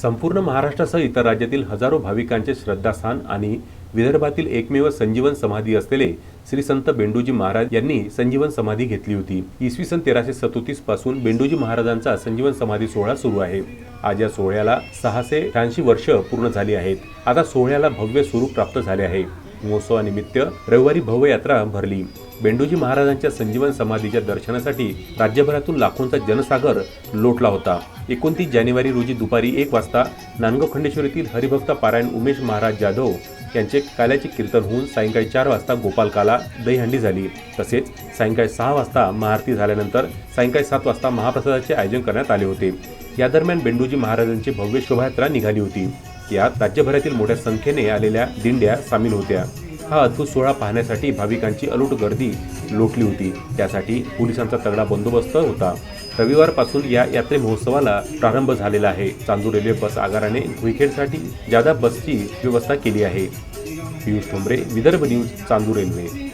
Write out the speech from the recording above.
संपूर्ण महाराष्ट्रासह इतर राज्यातील हजारो भाविकांचे श्रद्धास्थान आणि विदर्भातील एकमेव संजीवन समाधी असलेले श्री संत बेंडूजी महाराज यांनी संजीवन समाधी घेतली होती. इसवी सन तेराशे सदोतीसपासून बेंडूजी महाराजांचा संजीवन समाधी सोहळा सुरू आहे. आज या सोहळ्याला सहाशे शहाऐंशी वर्ष पूर्ण झाली आहेत. आता सोहळ्याला भव्य स्वरूप प्राप्त झाले आहे. महोत्सवानिमित्त रविवारी भव्य यात्रा भरली. बेंडूजी महाराजांच्या संजीवन समाधीच्या दर्शनासाठी राज्यभरातून लाखोंचा जनसागर लोटला होता. एकोणतीस जानेवारी रोजी दुपारी एक वाजता नांदगाव खंडेश्वर येथील हरिभक्त पारायण उमेश महाराज जाधव यांचे काल्याचे कीर्तन होऊन सायंकाळी चार वाजता गोपालकाला दहीहंडी झाली. तसेच सायंकाळी सहा वाजता महाआरती झाल्यानंतर सायंकाळी सात वाजता महाप्रसादाचे आयोजन करण्यात आले होते. या दरम्यान बेंडूजी महाराजांची भव्य शोभायात्रा निघाली होती. यात राज्यभरातील मोठ्या संख्येने आलेल्या दिंड्या सामील होत्या. हा अद्भुत सोहळा पाहण्यासाठी भाविकांची अलूट गर्दी लोटली होती. त्यासाठी पोलिसांचा तगडा बंदोबस्त होता. रविवारपासून या यात्रे महोत्सवाला प्रारंभ झालेला आहे. चांदूर रेल्वे बस आगाराने भुईखेडसाठी जादा बसची व्यवस्था केली आहे. Piyush Thombare Vidarbha news Chandur railway.